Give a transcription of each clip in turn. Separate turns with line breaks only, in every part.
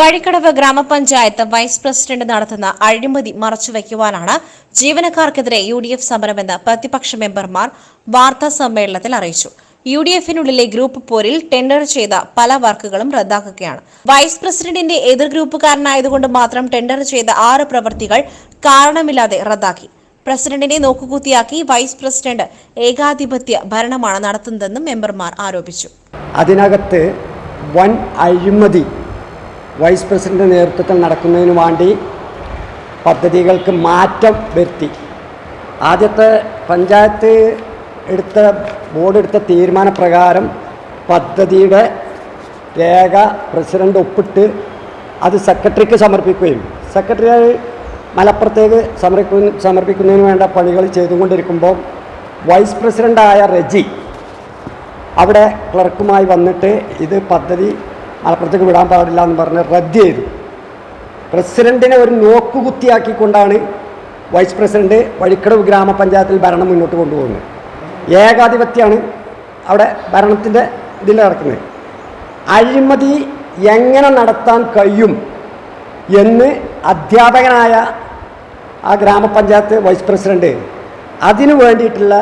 വഴിക്കടവ് ഗ്രാമപഞ്ചായത്ത് vice president നടത്തുന്ന അഴിമതി മറച്ചുവെക്കുവാനാണ് ജീവനക്കാർക്കെതിരെ യു ഡി എഫ് സമരമെന്ന് പ്രതിപക്ഷ മെമ്പർമാർ വാർത്താ സമ്മേളനത്തിൽ അറിയിച്ചു. യു ഡി എഫിനുള്ളിലെ ഗ്രൂപ്പ് പോരിൽ ടെൻഡർ ചെയ്ത പല വർക്കുകളും റദ്ദാക്കുകയാണ്. വൈസ് പ്രസിഡന്റിന്റെ എതിർ ഗ്രൂപ്പുകാരനായതുകൊണ്ട് മാത്രം ടെൻഡർ ചെയ്ത ആറ് പ്രവൃത്തികൾ കാരണമില്ലാതെ റദ്ദാക്കി. പ്രസിഡന്റിനെ നോക്കുകൂത്തിയാക്കി വൈസ് പ്രസിഡന്റ് ഏകാധിപത്യ ഭരണമാണ് നടത്തുന്നതെന്നും മെമ്പർമാർ ആരോപിച്ചു.
അതിനകത്ത് വൻ അഴിമതി വൈസ് പ്രസിഡന്റ് നേതൃത്വത്തിൽ നടക്കുന്നതിന് വേണ്ടി പദ്ധതികൾക്ക് മാറ്റം വരുത്തി. ആദ്യത്തെ പഞ്ചായത്ത് എടുത്ത ബോർഡ് എടുത്ത തീരുമാനപ്രകാരം പദ്ധതിയുടെ രേഖ പ്രസിഡന്റ് ഒപ്പിട്ട് അത് സെക്രട്ടറിക്ക് സമർപ്പിക്കുകയും സെക്രട്ടറി മലപ്പുറത്തേക്ക് സമർപ്പിക്കുന്ന സമർപ്പിക്കുന്നതിന് വേണ്ട പണികൾ ചെയ്തുകൊണ്ടിരിക്കുമ്പോൾ വൈസ് പ്രസിഡന്റായ റെജി അവിടെ ക്ലർക്കുമായി വന്നിട്ട് ഇത് പദ്ധതി മലപ്പുറത്തേക്ക് വിടാൻ പാടില്ല എന്ന് പറഞ്ഞ് റദ്ദ് ചെയ്തു. പ്രസിഡന്റിനെ ഒരു നോക്കുകുത്തിയാക്കിക്കൊണ്ടാണ് വൈസ് പ്രസിഡന്റ് വഴിക്കടവ് ഗ്രാമപഞ്ചായത്തിൽ ഭരണം മുന്നോട്ട് കൊണ്ടുപോകുന്നത്. ഏകാധിപത്യമാണ് അവിടെ ഭരണത്തിന്റെ ഇതിൽ നടക്കുന്നത്. അഴിമതി എങ്ങനെ നടത്താൻ കഴിയും എന്ന് അധ്യാപകനായ ആ ഗ്രാമപഞ്ചായത്ത് വൈസ് പ്രസിഡന്റ് അതിനു വേണ്ടിയിട്ടുള്ള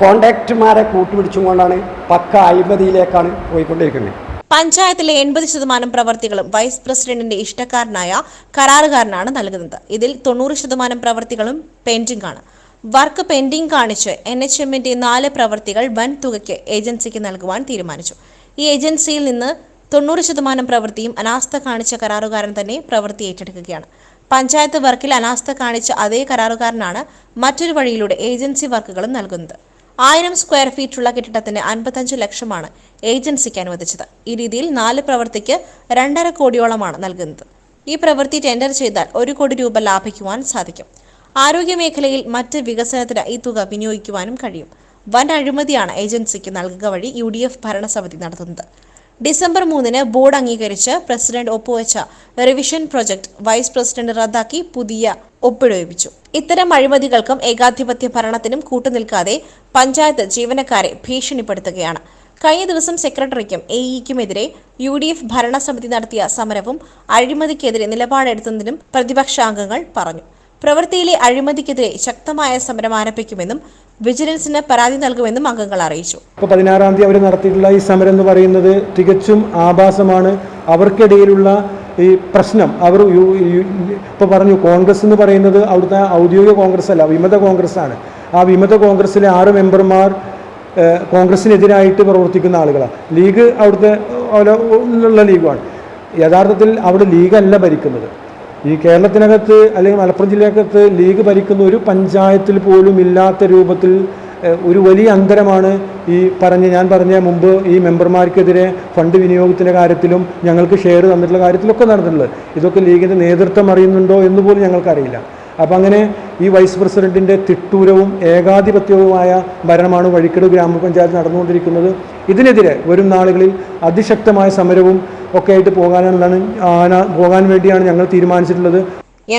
കോണ്ടാക്റ്റുമാരെ കൂട്ടുപിടിച്ചും കൊണ്ടാണ് പക്ക അഴിമതിയിലേക്കാണ് പോയിക്കൊണ്ടിരിക്കുന്നത്.
പഞ്ചായത്തിലെ എൺപത് ശതമാനം പ്രവർത്തികളും വൈസ് പ്രസിഡന്റിന്റെ ഇഷ്ടക്കാരനായ കരാറുകാരനാണ് നൽകുന്നത്. ഇതിൽ തൊണ്ണൂറ് ശതമാനം പ്രവർത്തികളും പെൻഡിംഗ് ആണ്. വർക്ക് പെൻഡിംഗ് കാണിച്ച് എൻ എച്ച് എമ്മിന്റെ നാല് പ്രവർത്തികൾ വൻ തുകയ്ക്ക് ഏജൻസിക്ക് നൽകുവാൻ തീരുമാനിച്ചു. ഈ ഏജൻസിയിൽ നിന്ന് തൊണ്ണൂറ് ശതമാനം പ്രവൃത്തിയും അനാസ്ഥ കാണിച്ച കരാറുകാരൻ തന്നെ പ്രവൃത്തി ഏറ്റെടുക്കുകയാണ്. പഞ്ചായത്ത് വർക്കിൽ അനാസ്ഥ കാണിച്ച അതേ കരാറുകാരനാണ് മറ്റൊരു വഴിയിലൂടെ ഏജൻസി വർക്കുകളും നൽകുന്നത്. ആയിരം സ്ക്വയർ ഫീറ്റുള്ള കെട്ടിടത്തിന് അൻപത്തഞ്ച് ലക്ഷമാണ് ഏജൻസിക്ക് അനുവദിച്ചത്. ഈ രീതിയിൽ നാല് പ്രവൃത്തിക്ക് രണ്ടര കോടിയോളമാണ് നൽകുന്നത്. ഈ പ്രവൃത്തി ടെൻഡർ ചെയ്താൽ ഒരു കോടി രൂപ ലാഭിക്കുവാൻ സാധിക്കും. ആരോഗ്യ മേഖലയിൽ മറ്റ് വികസനത്തിന് ഈ തുക വിനിയോഗിക്കുവാനും കഴിയും. വൻ അഴിമതിയാണ് ഏജൻസിക്ക് നൽകുക വഴി യു ഡി എഫ് ഭരണസമിതി നടത്തുന്നത്. ഡിസംബർ മൂന്നിന് ബോർഡ് അംഗീകരിച്ച് പ്രസിഡന്റ് ഒപ്പുവെച്ച റിവിഷൻ പ്രൊജക്ട് വൈസ് പ്രസിഡന്റ് റദ്ദാക്കി പുതിയ ഒപ്പിടുവിച്ചു ഇത്തരം അഴിമതികൾക്കും ഏകാധിപത്യ ഭരണത്തിനും കൂട്ടുനിൽക്കാതെ പഞ്ചായത്ത് ജീവനക്കാരെ ഭീഷണിപ്പെടുത്തുകയാണ്. കഴിഞ്ഞ ദിവസം സെക്രട്ടറിക്കും എ ഇക്കുമെതിരെ യു ഡി എഫ് ഭരണസമിതി നടത്തിയ സമരവും അഴിമതിക്കെതിരെ നിലപാടെടുത്തതിനും പ്രതിപക്ഷാംഗങ്ങൾ പറഞ്ഞു. പ്രവൃത്തിയിലെ അഴിമതിക്കെതിരെ ശക്തമായ സമരം ആരംഭിക്കുമെന്നും വിജിലൻസിന് പരാതി നൽകുമെന്നും അംഗങ്ങൾ അറിയിച്ചു.
ഇപ്പോൾ പതിനാറാം തീയതി അവർ നടത്തിയിട്ടുള്ള ഈ സമരം എന്ന് പറയുന്നത് തികച്ചും ആഭാസമാണ്. അവർക്കിടയിലുള്ള ഈ പ്രശ്നം. അവർ ഇപ്പോൾ പറഞ്ഞു കോൺഗ്രസ് എന്ന് പറയുന്നത് അവിടുത്തെ ഔദ്യോഗിക കോൺഗ്രസ് അല്ല വിമത കോൺഗ്രസ് ആണ് ആ വിമത കോൺഗ്രസ്സിലെ ആറ് മെമ്പർമാർ കോൺഗ്രസ്സിനെതിരായിട്ട് പ്രവർത്തിക്കുന്ന ആളുകളാണ് ലീഗ് അവിടുത്തെ ഉള്ള ലീഗുമാണ്. യഥാർത്ഥത്തിൽ അവിടെ ലീഗല്ല ഭരിക്കുന്നത്. ഈ കേരളത്തിനകത്ത് അല്ലെങ്കിൽ മലപ്പുറം ജില്ലക്കകത്ത് ലീഗ് ഭരിക്കുന്ന ഒരു പഞ്ചായത്തിൽ പോലും ഇല്ലാത്ത രൂപത്തിൽ ഒരു വലിയ അന്തരമാണ് ഈ പറഞ്ഞ ഞാൻ പറഞ്ഞ മുമ്പ് ഈ മെമ്പർമാർക്കെതിരെ ഫണ്ട് വിനിയോഗത്തിന്റെ കാര്യത്തിലും ഞങ്ങൾക്ക് ഷെയർ തന്നിട്ടുള്ള കാര്യത്തിലൊക്കെ നടന്നിട്ടുള്ളത്. ഇതൊക്കെ ലീഗിന്റെ നേതൃത്വം അറിയുന്നുണ്ടോ എന്ന് പോലും ഞങ്ങൾക്കറിയില്ല. അപ്പം അങ്ങനെ ഈ വൈസ് പ്രസിഡന്റിന്റെ തിട്ടൂരവും ഏകാധിപത്യവുമായ ഭരണമാണ് വഴിക്കട് ഗ്രാമപഞ്ചായത്ത് നടന്നുകൊണ്ടിരിക്കുന്നത്. ഇതിനെതിരെ വരും നാളുകളിൽ അതിശക്തമായ സമരവും ഒക്കെ ആയിട്ട് പോകാനാണ് പോകാൻ വേണ്ടിയാണ് ഞങ്ങൾ തീരുമാനിച്ചിട്ടുള്ളത്.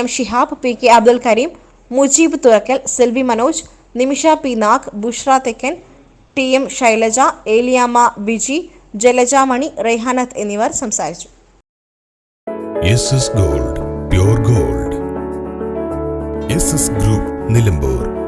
M Shihab P K Abdul Karim Mujeeb Thurakkal Selvi Manoj Nimisha P Nag Bushra Thekkan T M Shailaja Eliyamma Biji Jalajamani Rehanath എന്നിവർ സംസാരിച്ചു.
Gold pure gold. Group Nilambur.